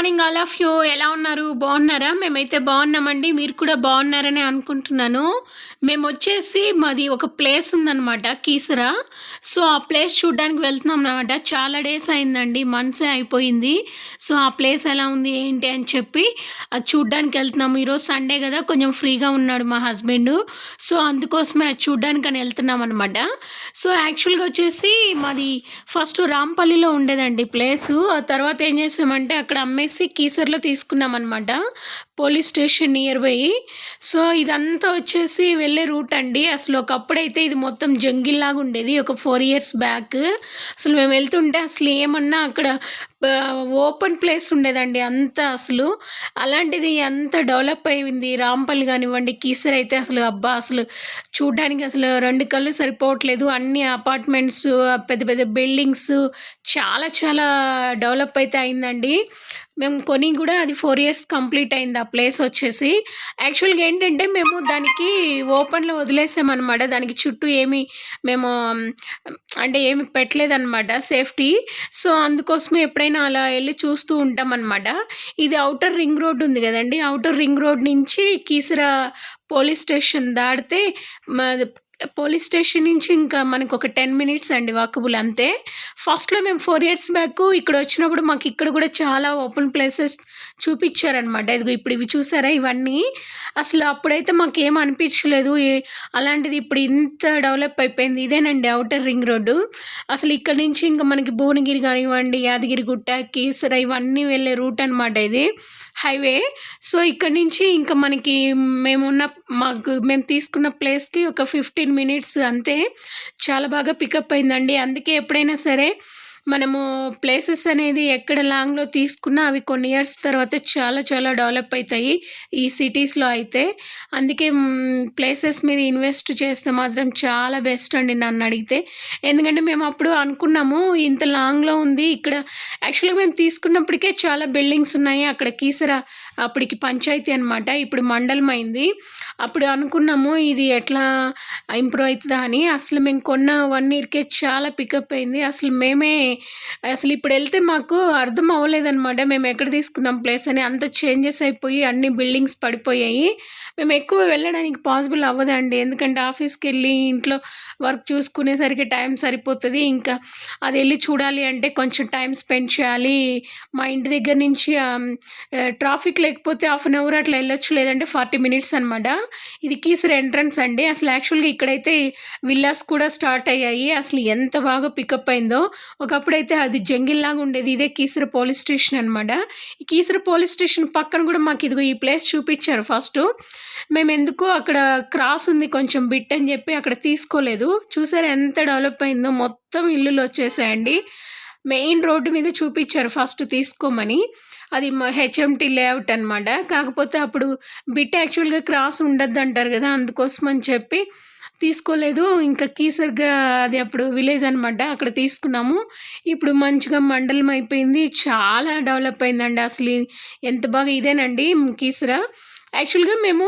Morning all of you. ఎలా ఉన్నారు? బాగున్నారా? మేమైతే బాగున్నామండి. మీరు కూడా బాగున్నారని అనుకుంటున్నాను. మేము వచ్చేసి మాది ఒక ప్లేస్ ఉందన్నమాట కీసరా. సో ఆ ప్లేస్ చూడడానికి వెళ్తున్నాం అనమాట చాలా డేస్ అయిందండి మంత్సే అయిపోయింది. సో ఆ ప్లేస్ ఎలా ఉంది ఏంటి అని చెప్పి అది చూడడానికి వెళ్తున్నాము ఈరోజు సండే కదా కొంచెం ఫ్రీగా ఉన్నాడు మా హస్బెండ్. సో అందుకోసమే అది చూడడానికి అని వెళ్తున్నాం అనమాట సో యాక్చువల్గా వచ్చేసి మాది ఫస్ట్ రాంపల్లిలో ఉండేదండి ప్లేసు. ఆ తర్వాత ఏం చేసామంటే అక్కడ అమ్మేసి కీసర్లో తీసుకున్నాం అనమాట police station near by so ఇదంతా వచ్చేసి వెళ్ళే రూట్ అండి. అసలు ఒకప్పుడైతే ఇది మొత్తం జంగిల్ లాగా ఉండేది ఒక ఫోర్ ఇయర్స్ బ్యాక్. అసలు మేము వెళ్తుంటే అసలు ఏమన్నా అక్కడ ఓపెన్ ప్లేస్ ఉండేదండి అంత అసలు. అలాంటిది ఎంత డెవలప్ అయింది రాంపల్లి కానివ్వండి కీసర్ అయితే అసలు అబ్బా అసలు చూడ్డానికి అసలు రెండు కళ్ళు సరిపోవట్లేదు. అన్ని అపార్ట్మెంట్స్ పెద్ద పెద్ద బిల్డింగ్స్ చాలా చాలా డెవలప్ అయితే అయిందండి. మేము కొని కూడా అది ఫోర్ ఇయర్స్ కంప్లీట్ అయింది. ఆ ప్లేస్ వచ్చేసి యాక్చువల్గా ఏంటంటే మేము దానికి ఓపెన్లో వదిలేసామన్నమాట. దానికి చుట్టూ ఏమి మేము అంటే ఏమి పెట్టలేదన్నమాట సేఫ్టీ సో అందుకోసమే ఎప్పుడైనా అలా వెళ్ళి చూస్తూ ఉంటామన్నమాట. ఇది అవుటర్ రింగ్ రోడ్ ఉంది కదండి. అవుటర్ రింగ్ రోడ్ నుంచి కీసరా పోలీస్ స్టేషన్ దాటితే పోలీస్ స్టేషన్ నుంచి ఇంకా మనకు ఒక టెన్ మినిట్స్ అండి వాకబుల్ అంతే. ఫస్ట్లో మేము ఫోర్ ఇయర్స్ బ్యాక్ ఇక్కడ వచ్చినప్పుడు మాకు ఇక్కడ కూడా చాలా ఓపెన్ ప్లేసెస్ చూపించారనమాట ఇదిగో ఇప్పుడు ఇవి చూసారా ఇవన్నీ? అసలు అప్పుడైతే మాకేం అనిపించలేదు. అలాంటిది ఇప్పుడు ఇంత డెవలప్ అయిపోయింది. ఇదేనండి అవుటర్ రింగ్ రోడ్డు. అసలు ఇక్కడ నుంచి ఇంకా మనకి భువనగిరి కానివ్వండి యాదగిరిగుట్ట కీసర ఇవన్నీ వెళ్ళే రూట్ అనమాట ఇది. హైవే. సో ఇక్కడ నుంచి ఇంకా మనకి మేమున్న మాకు మేము తీసుకున్న ప్లేస్కి ఒక ఫిఫ్టీన్ మినిట్స్ అంతే. చాలా బాగా పికప్ అయిందండి. అందుకే ఎప్పుడైనా సరే మనము ప్లేసెస్ అనేది ఎక్కడ లాంగ్లో తీసుకున్నా అవి కొన్ని ఇయర్స్ తర్వాత చాలా చాలా డెవలప్ అవుతాయి ఈ సిటీస్లో అయితే. అందుకే ప్లేసెస్ మీద ఇన్వెస్ట్ చేస్తే మాత్రం చాలా బెస్ట్ అండి నన్ను అడిగితే. ఎందుకంటే మేము అప్పుడు అనుకున్నాము ఇంత లాంగ్లో ఉంది ఇక్కడ యాక్చువల్గా మేము తీసుకున్నప్పటికే చాలా బిల్డింగ్స్ ఉన్నాయి అక్కడ కీసర అప్పటికి పంచాయతీ అనమాట ఇప్పుడు మండలం అయింది అప్పుడు అనుకున్నాము ఇది ఎట్లా ఇంప్రూవ్ అవుతుందా అని. అసలు మేము కొన్న వన్ ఇయర్కే చాలా పికప్ అయింది. అసలు మేమే అసలు ఇప్పుడు వెళ్తే మాకు అర్థం అవ్వలేదన్నమాట. మేము ఎక్కడ తీసుకున్నాం ప్లేస్ అని. అంత చేంజెస్ అయిపోయి అన్ని బిల్డింగ్స్ పడిపోయాయి. మేము ఎక్కువ వెళ్ళడానికి పాసిబుల్ అవ్వదండి. ఎందుకంటే ఆఫీస్కి వెళ్ళి ఇంట్లో వర్క్ చూసుకునేసరికి టైం సరిపోతుంది. ఇంకా అది వెళ్ళి చూడాలి అంటే కొంచెం టైం స్పెండ్ చేయాలి. మా ఇంటి దగ్గర నుంచి ట్రాఫిక్లో లేకపోతే హాఫ్ అన్ అవర్ అట్లా వెళ్ళొచ్చు లేదంటే ఫార్టీ మినిట్స్ అనమాట ఇది కీసర్ ఎంట్రన్స్ అండి. అసలు యాక్చువల్గా ఇక్కడైతే విల్లాస్ కూడా స్టార్ట్ అయ్యాయి. అసలు ఎంత బాగా పికప్ అయిందో. ఒకప్పుడైతే అది జంగిల్లాగా ఉండేది. ఇదే కీసర పోలీస్ స్టేషన్ అనమాట ఈ కీసర పోలీస్ స్టేషన్ పక్కన కూడా మాకు ఇదిగో ఈ ప్లేస్ చూపించారు ఫస్ట్. మేము ఎందుకో అక్కడ క్రాస్ ఉంది కొంచెం బిట్ అని చెప్పి అక్కడ తీసుకోలేదు. చూసారు ఎంత డెవలప్ అయిందో. మొత్తం ఇల్లులు వచ్చేసాయండి. మెయిన్ రోడ్డు మీద చూపించారు ఫస్ట్ తీసుకోమని. అది హెచ్ఎంటి లేఅవుట్ అనమాట కాకపోతే అప్పుడు బిట్ యాక్చువల్గా క్రాస్ ఉండద్దు అంటారు కదా అందుకోసం అని చెప్పి తీసుకోలేదు. ఇంకా కీసర్గా అది అప్పుడు విలేజ్ అనమాట అక్కడ తీసుకున్నాము. ఇప్పుడు మంచిగా మండలం అయిపోయింది. చాలా డెవలప్ అయిందండి అసలు. ఎంత బాగా ఇదేనండి కీసరా. యాక్చువల్గా మేము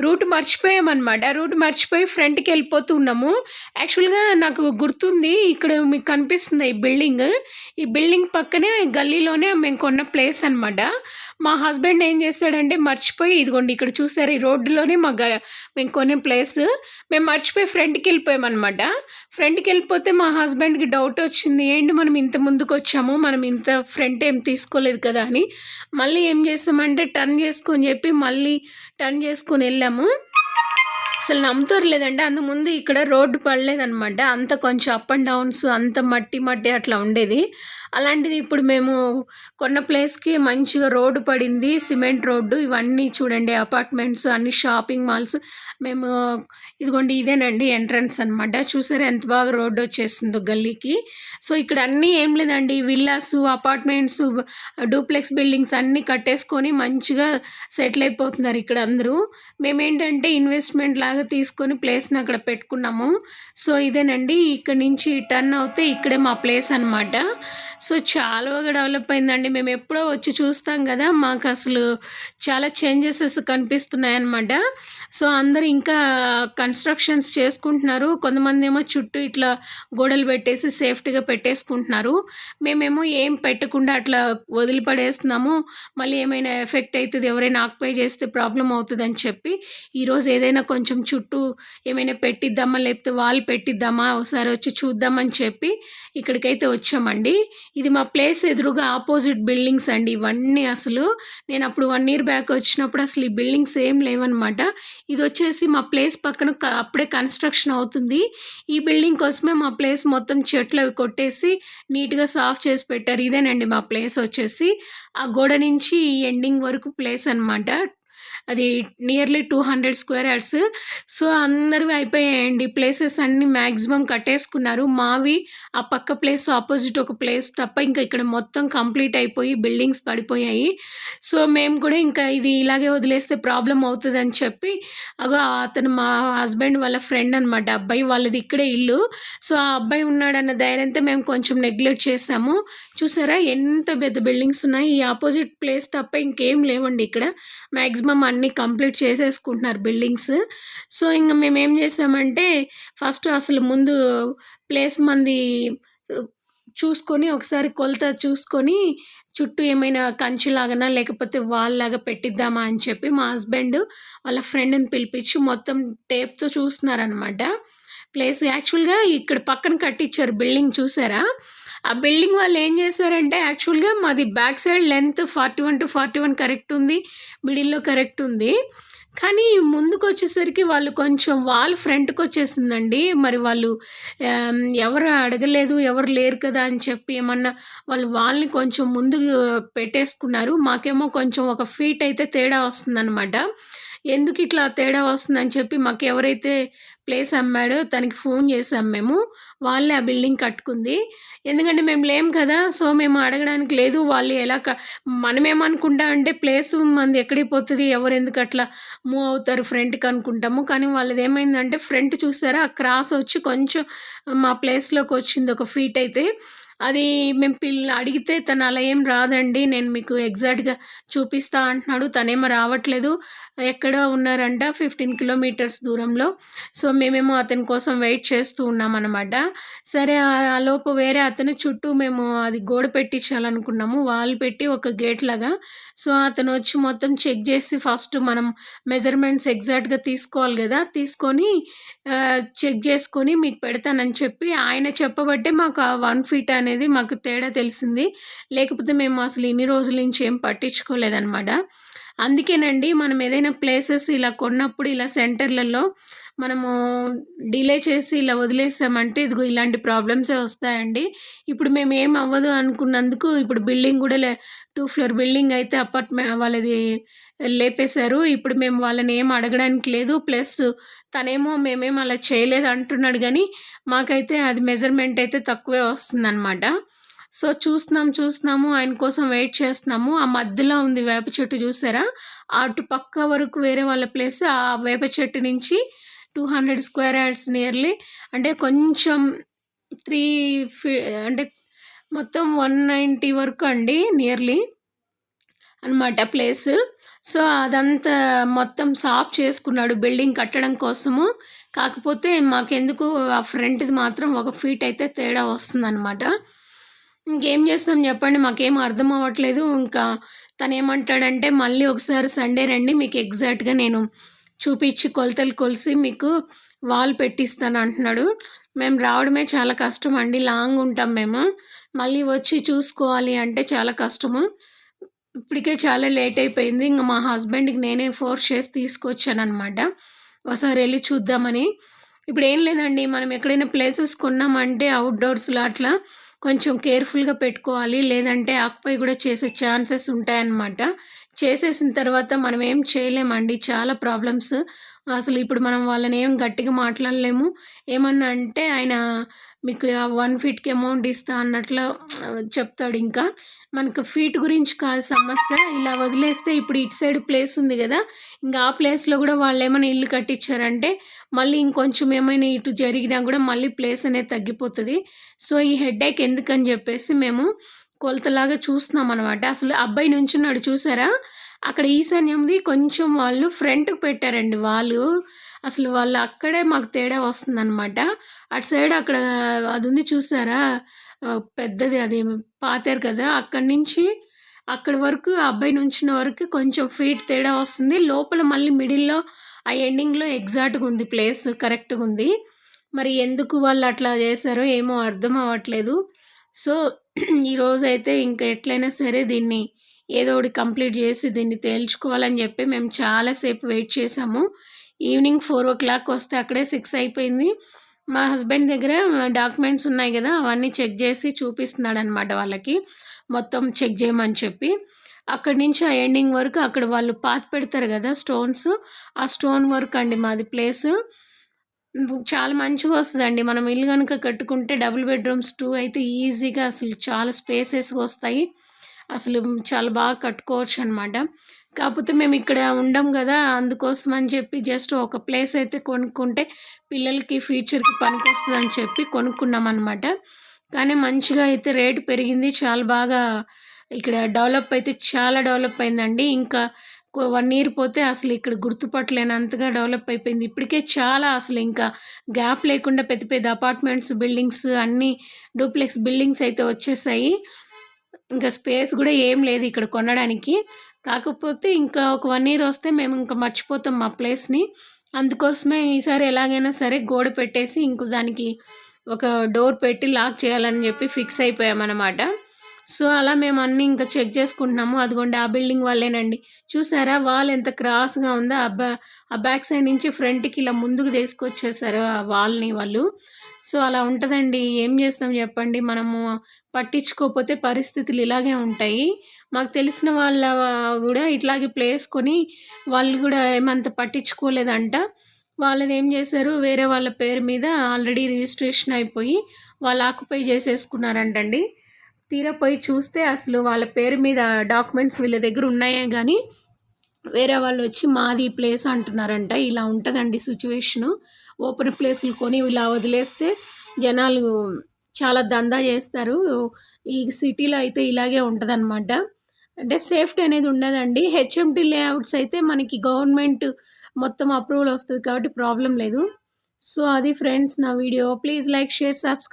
రూట్ మర్చిపోయామన్నమాట. రూట్ మర్చిపోయి ఫ్రంట్కి వెళ్ళిపోతున్నాము యాక్చువల్గా నాకు గుర్తుంది ఇక్కడ మీకు కనిపిస్తుంది ఈ బిల్డింగ్. ఈ బిల్డింగ్ పక్కనే గల్లీలోనే మేము కొన్న ప్లేస్ అనమాట మా హస్బెండ్ ఏం చేశాడంటే మర్చిపోయి ఇదిగోండి ఇక్కడ చూసారు ఈ రోడ్డులోనే మా గ మేము కొనే ప్లేస్. మేము మర్చిపోయి ఫ్రంట్కి వెళ్ళిపోయామన్నమాట. ఫ్రంట్కి వెళ్ళిపోతే మా హస్బెండ్కి డౌట్ వచ్చింది ఏంటి మనం ఇంత ముందుకు వచ్చాము? మనం ఇంత ఫ్రంట్ ఏం తీసుకోలేదు కదా? అని. మళ్ళీ ఏం చేసామంటే టర్న్ చేసుకొని చెప్పి మళ్ళీ మళ్ళీ టర్న్ చేసుకుని వెళ్ళాము. అసలు నమ్ముతారు లేదండి అంత ముందు ఇక్కడ రోడ్డు పడలేదనమాట అంత కొంచెం అప్ అండ్ డౌన్స్ అంత మట్టి మట్టి అట్లా ఉండేది. అలాంటిది ఇప్పుడు మేము కొన్న ప్లేస్కి మంచిగా రోడ్డు పడింది. సిమెంట్ రోడ్డు ఇవన్నీ చూడండి అపార్ట్మెంట్స్ అన్ని షాపింగ్ మాల్స్ మేము ఇదిగోండి ఇదేనండి ఎంట్రన్స్ అనమాట చూసారు ఎంత బాగా రోడ్డు వచ్చేసిందో గల్లీకి. సో ఇక్కడ అన్నీ ఏం లేదండి. విల్లాస్ అపార్ట్మెంట్స్ డూప్లెక్స్ బిల్డింగ్స్ అన్నీ కట్టేసుకొని మంచిగా సెటిల్ అయిపోతున్నారు ఇక్కడ అందరూ. మేమేంటంటే ఇన్వెస్ట్మెంట్ లా లాగా తీసుకొని ప్లేస్‌ని అక్కడ పెట్టుకున్నాము. సో, ఇదేనండి ఇక్కడ నుంచి టర్న్ అవుతే ఇక్కడే మా ప్లేస్ అనమాట. సో, చాలా బాగా డెవలప్ అయిందండి. మేము ఎప్పుడో వచ్చి చూస్తాం కదా మాకు అసలు చాలా చేంజెసెస్ కనిపిస్తున్నాయన్నమాట. సో, అందరు ఇంకా కన్‌స్ట్రక్షన్స్ చేసుకుంటున్నారు. కొంతమందేమో చుట్టూ ఇట్లా గోడలు పెట్టేసి సేఫ్టీగా పెట్టేసుకుంటున్నారు. మేమేమో ఏం పెట్టకుండా అట్లా వదిలిపడేస్తున్నాము. మళ్ళీ ఏమైనా ఎఫెక్ట్ అవుతుంది ఎవరైనా ఆక్యుపై చేస్తే ప్రాబ్లం అవుతుందని చెప్పి, ఈరోజు ఏదైనా కొంచెం చుట్టూ ఏమైనా పెట్టిద్దామా, లేకపోతే వాల్ పెట్టిద్దామా, ఒకసారి వచ్చి చూద్దామని చెప్పి ఇక్కడికైతే వచ్చామండి. ఇది మా ప్లేస్ ఎదురుగా ఆపోజిట్ బిల్డింగ్స్ అండి ఇవన్నీ అసలు. నేను అప్పుడు వన్ ఇయర్ బ్యాక్ వచ్చినప్పుడు అసలు ఈ బిల్డింగ్స్ ఏం లేవనమాట. ఇదొచ్చేసి మా ప్లేస్ పక్కన అప్పుడే కన్‌స్ట్రక్షన్ అవుతుంది. ఈ బిల్డింగ్ కోసమే మా ప్లేస్ మొత్తం చెట్లవి కొట్టేసి నీట్‌గా సాఫ్ చేసి పెట్టారు. ఇదేనండి మా ప్లేస్ వచ్చేసి. ఆ గోడ నుంచి ఈ ఎండింగ్ వరకు ప్లేస్ అనమాట. అది నియర్లీ 200 స్క్వేర్ యార్డ్స్. సో, అందరివి అయిపోయాయండి. ప్లేసెస్ అన్నీ మ్యాక్సిమం కట్టేసుకున్నారు. మావి ఆ పక్క ప్లేస్ ఆపోజిట్ ఒక ప్లేస్ తప్ప ఇంకా ఇక్కడ మొత్తం కంప్లీట్ అయిపోయి బిల్డింగ్స్ పడిపోయాయి. సో, మేము కూడా ఇంకా ఇది ఇలాగే వదిలేస్తే ప్రాబ్లమ్ అవుతుందని చెప్పి అగో అతను మా హస్బెండ్ వాళ్ళ ఫ్రెండ్ అనమాట అబ్బాయి. వాళ్ళది ఇక్కడే ఇల్లు. సో, ఆ అబ్బాయి ఉన్నాడన్న ధైర్యంతో మేము కొంచెం నెగ్లెక్ట్ చేసాము చూసారా ఎంత పెద్ద బిల్డింగ్స్ ఉన్నాయి. ఈ ఆపోజిట్ ప్లేస్ తప్ప ఇంకేం లేవండి ఇక్కడ. మ్యాక్సిమం అన్నీ కంప్లీట్ చేసేసుకుంటున్నారు బిల్డింగ్స్. సో, ఇంక మేమేం చేసామంటే ఫస్ట్ అసలు ముందు ప్లేస్ మంది చూసుకొని ఒకసారి కొలత చూసుకొని చుట్టూ ఏమైనా కంచెలాగానా లేకపోతే వాళ్ళలాగా లాగా పెట్టిద్దామా అని చెప్పి మా హస్బెండ్ వాళ్ళ ఫ్రెండ్‌ని పిలిపించి మొత్తం టేప్‌తో చూస్తున్నారనమాట. ప్లేస్ యాక్చువల్‌గా ఇక్కడ పక్కన కట్టించారు బిల్డింగ్ చూసారా? ఆ బిల్డింగ్ వాళ్ళు ఏం చేశారంటే యాక్చువల్‌గా మాది బ్యాక్ సైడ్ లెంత్ 41-41 కరెక్ట్ ఉంది. మిడిల్‌లో కరెక్ట్ ఉంది. కానీ ముందుకొచ్చేసరికి వాళ్ళు కొంచెం వాల్ ఫ్రంట్కి వచ్చేసిందండి మరి వాళ్ళు ఎవరు అడగలేదు, ఎవరు లేరు కదా అని చెప్పి ఏమన్నా వాళ్ళు వాల్‌ని కొంచెం ముందు పెట్టేసుకున్నారు. మాకేమో కొంచెం ఒక ఫీట్ అయితే తేడా వస్తుందనమాట. ఎందుకు ఇట్లా తేడా వస్తుందని చెప్పి మాకు ఎవరైతే ప్లేస్ అమ్మాడు తనకి ఫోన్ చేసాం మేము. వాళ్ళే ఆ బిల్డింగ్ కట్టుకుంది. ఎందుకంటే మేము లేం కదా! సో, మేము అడగడానికి లేదు. వాళ్ళు ఎలా క మనమేమనుకుంటామంటే ప్లేస్ మంది ఎక్కడికి పోతుంది ఎవరు ఎందుకు అట్లా మూవ్ అవుతారు ఫ్రంట్‌కి అనుకుంటాము. కానీ వాళ్ళదేమైందంటే ఫ్రంట్ చూసారా? ఆ క్రాస్ వచ్చి కొంచెం మా ప్లేస్‌లోకి వచ్చింది ఒక ఫీట్ అయితే. అది మేము పిల్ల అడిగితే తను అలా ఏం రాదండి. నేను మీకు ఎగ్జాక్ట్‌గా చూపిస్తా అంటున్నాడు. తనేమో రావట్లేదు. ఎక్కడో ఉన్నారంట 15 కిలోమీటర్స్ దూరంలో. సో, మేమేమో అతని కోసం వెయిట్ చేస్తూ ఉన్నామన్నమాట సరే ఆలోపు వేరే అతను చుట్టూ మేము అది గోడ పెట్టించాలనుకున్నాము. వాల్ పెట్టి ఒక గేట్ లాగా. సో, అతను వచ్చి మొత్తం చెక్ చేసి ఫస్ట్ మనం మెజర్‌మెంట్స్ ఎగ్జాక్ట్‌గా తీసుకోవాలి కదా తీసుకొని చెక్ చేసుకొని మీకు పెడతానని చెప్పి ఆయన చెప్పబట్టే మాకు ఆ వన్ ఫీట్ అనేది మాకు తేడా తెలిసింది. లేకపోతే మేము అసలు ఇన్ని రోజుల నుంచి ఏం పట్టించుకోలేదనమాట. అందుకేనండి మనం ఏదైనా ప్లేసెస్ ఇలా కొన్నప్పుడు ఇలా సెంటర్‌లలో మనము డిలే చేసి ఇలా వదిలేసామంటే ఇదిగో ఇలాంటి ప్రాబ్లమ్సే వస్తాయండి. ఇప్పుడు మేము ఏం అవ్వదు అనుకున్నందుకు ఇప్పుడు బిల్డింగ్ కూడా లే టూ ఫ్లోర్ బిల్డింగ్ అయితే అపార్ట్మెంట్ వాళ్ళది లేపేశారు. ఇప్పుడు మేము వాళ్ళని ఏం అడగడానికి లేదు. ప్లస్ తనేమో మేమేం అలా చేయలేదు అంటున్నాడు కానీ మాకైతే అది మెజర్‌మెంట్ అయితే తక్కువే వస్తుందనమాట. సో, చూస్తున్నాం చూస్తున్నాము ఆయన కోసం వెయిట్ చేస్తున్నాము. ఆ మధ్యలో ఉంది వేప చెట్టు చూసారా? అటు పక్క వరకు వేరే వాళ్ళ ప్లేస్ ఆ వేప చెట్టు నుంచి 200 స్క్వేర్ యార్డ్స్ నియర్లీ అంటే కొంచెం త్రీ ఫీ అంటే మొత్తం 190 వరకు అండి నియర్లీ అనమాట ప్లేస్ సో, అదంతా మొత్తం సాఫ్ చేసుకున్నాడు బిల్డింగ్ కట్టడం కోసము. కాకపోతే మాకెందుకు ఆ ఫ్రంట్‌ది మాత్రం ఒక ఫీట్ అయితే తేడా వస్తుందనమాట. ఇంకేం చేస్తాం చెప్పండి? మాకేం అర్థం అవ్వట్లేదు. ఇంకా తను ఏమంటాడంటే మళ్ళీ ఒకసారి సండే రండి మీకు ఎగ్జాక్ట్‌గా నేను చూపించి కొలతలు కొలిసి మీకు వాల్ పెట్టిస్తాను అంటున్నాడు. మేము రావడమే చాలా కష్టం అండి. లాంగ్ ఉంటాం మేము. మళ్ళీ వచ్చి చూసుకోవాలి అంటే చాలా కష్టము. ఇప్పటికే చాలా లేట్ అయిపోయింది. ఇంకా మా హస్బెండ్‌కి నేనే ఫోర్స్ చేసి తీసుకొచ్చాననమాట. ఒకసారి వెళ్ళి చూద్దామని. ఇప్పుడు ఏం లేదండి మనం ఎక్కడైనా ప్లేసెస్ కొన్నామంటే అవుట్‌డోర్స్‌లో అట్లా కొంచెం కేర్‌ఫుల్‌గా పెట్టుకోవాలి. లేదంటే ఆక్యుపై కూడా చేసే ఛాన్సెస్ ఉంటాయన్నమాట. చేసేసిన తర్వాత మనం ఏం చేయలేమండి. చాలా ప్రాబ్లమ్స్. అసలు ఇప్పుడు మనం వాళ్ళని ఏం గట్టిగా మాట్లాడలేము. ఏమన్నా అంటే ఆయన మీకు వన్ ఫీట్కి అమౌంట్ ఇస్తా అన్నట్లు చెప్తాడు ఇంకా. మనకు ఫీట్ గురించి కాదు సమస్య. ఇలా వదిలేస్తే ఇప్పుడు ఇటు సైడ్ ప్లేస్ ఉంది కదా. ఇంకా ఆ ప్లేస్లో కూడా వాళ్ళు ఏమైనా ఇల్లు కట్టించారంటే మళ్ళీ ఇంకొంచెం ఏమైనా ఇటు జరిగినా కూడా మళ్ళీ ప్లేస్ అనేది తగ్గిపోతుంది. సో ఈ హెడేక్ ఎందుకని చెప్పేసి మేము కొలతలాగా చూస్తున్నాం అనమాట అసలు అబ్బాయి నుంచున్నాడు చూసారా? అక్కడ ఈశాన్యంది కొంచెం వాళ్ళు ఫ్రంట్కి పెట్టారండి వాళ్ళు. అసలు వాళ్ళు అక్కడే మాకు తేడా వస్తుందన్నమాట. అటు సైడ్ అక్కడ అది ఉంది చూసారా పెద్దది అది పాతారు కదా అక్కడి నుంచి అక్కడి వరకు అబ్బాయి నుంచిన వరకు కొంచెం ఫీట్ తేడా వస్తుంది. లోపల మళ్ళీ మిడిల్లో ఆ ఎండింగ్లో ఎగ్జాక్ట్గా ఉంది ప్లేస్ కరెక్ట్గా ఉంది. మరి ఎందుకు వాళ్ళు అట్లా చేశారో ఏమో అర్థం అవ్వట్లేదు. సో ఈరోజు అయితే ఇంకా ఎట్లయినా సరే దీన్ని ఏదో ఒకటి కంప్లీట్ చేసి దీన్ని తేల్చుకోవాలని చెప్పి మేము చాలాసేపు వెయిట్ చేసాము. ఈవినింగ్ ఫోర్ ఓ క్లాక్ వస్తే అక్కడే సిక్స్ అయిపోయింది. మా హస్బెండ్ దగ్గర డాక్యుమెంట్స్ ఉన్నాయి కదా అవన్నీ చెక్ చేసి చూపిస్తున్నాడు అనమాట వాళ్ళకి. మొత్తం చెక్ చేయమని చెప్పి. అక్కడి నుంచి ఆ ఎండింగ్ వరకు అక్కడ వాళ్ళు పాత పెడతారు కదా స్టోన్స్. ఆ స్టోన్ వర్క్ అండి మాది ప్లేస్. చాలా మంచిగా వస్తుందండి. మనం ఇల్లు కనుక కట్టుకుంటే డబుల్ బెడ్రూమ్స్ టూ అయితే ఈజీగా అసలు చాలా స్పేసెస్గా వస్తాయి. అసలు చాలా బాగా కట్టుకోవచ్చు అనమాట కాకపోతే మేము ఇక్కడ ఉండం కదా అందుకోసం అని చెప్పి జస్ట్ ఒక ప్లేస్ అయితే కొనుక్కుంటే పిల్లలకి ఫ్యూచర్కి పనికి అని చెప్పి కొనుక్కున్నాం అనమాట కానీ మంచిగా అయితే రేటు పెరిగింది. చాలా బాగా ఇక్కడ డెవలప్ అయితే చాలా డెవలప్ అయిందండి. ఇంకా వన్ ఇయర్ పోతే అసలు ఇక్కడ గుర్తుపట్టలేనంతగా డెవలప్ అయిపోయింది. ఇప్పటికే చాలా అసలు ఇంకా గ్యాప్ లేకుండా పెద్ద పెద్ద అపార్ట్మెంట్స్ బిల్డింగ్స్ అన్నీ డూప్లెక్స్ బిల్డింగ్స్ అయితే వచ్చేసాయి. ఇంకా స్పేస్ కూడా ఏం లేదు ఇక్కడ కొనడానికి. కాకపోతే ఇంకా ఒక వన్ ఇయర్ వస్తే మేము ఇంకా మర్చిపోతాం మా ప్లేస్ని. అందుకోసమే ఈసారి ఎలాగైనా సరే గోడ పెట్టేసి ఇంకో దానికి ఒక డోర్ పెట్టి లాక్ చేయాలని చెప్పి ఫిక్స్ అయిపోయామన్నమాట. సో అలా మేము అన్నీ ఇంకా చెక్ చేసుకుంటున్నాము. అదిగోండి ఆ బిల్డింగ్ వాళ్ళేనండి. చూసారా వాల్ ఎంత క్రాస్గా ఉందో ఆ బ్యా ఆ బ్యాక్ సైడ్ నుంచి ఫ్రంట్కి ఇలా ముందుకు తీసుకొచ్చేసారు ఆ వాల్ని వాళ్ళు. సో అలా ఉంటుందండి. ఏం చేస్తాం చెప్పండి? మనము పట్టించుకోకపోతే పరిస్థితులు ఇలాగే ఉంటాయి. మాకు తెలిసిన వాళ్ళ కూడా ఇట్లాగే ప్లేస్ కొని వాళ్ళు కూడా ఏమంత పట్టించుకోలేదంట. వాళ్ళది ఏం చేశారు? వేరే వాళ్ళ పేరు మీద ఆల్రెడీ రిజిస్ట్రేషన్ అయిపోయి వాళ్ళు ఆక్యుపై చేసేసుకున్నారంటండి. తీరా పోయి చూస్తే అసలు వాళ్ళ పేరు మీద డాక్యుమెంట్స్ వీళ్ళ దగ్గర ఉన్నాయే కానీ వేరే వాళ్ళు వచ్చి మాది ప్లేస్ అంటున్నారంట. ఇలా ఉంటుందండి సిచ్యువేషను. ఓపెన్ ప్లేసులు కొని ఇలా వదిలేస్తే జనాలు చాలా దందా చేస్తారు. ఈ సిటీలో అయితే ఇలాగే ఉంటుందన్నమాట. అంటే సేఫ్టీ అనేది ఉండదండి. హెచ్ఎంటీ లేఅవుట్స్ అయితే మనకి గవర్నమెంట్ మొత్తం అప్రూవల్ వస్తుంది కాబట్టి ప్రాబ్లం లేదు. సో అది ఫ్రెండ్స్ నా video. Please like share subscribe.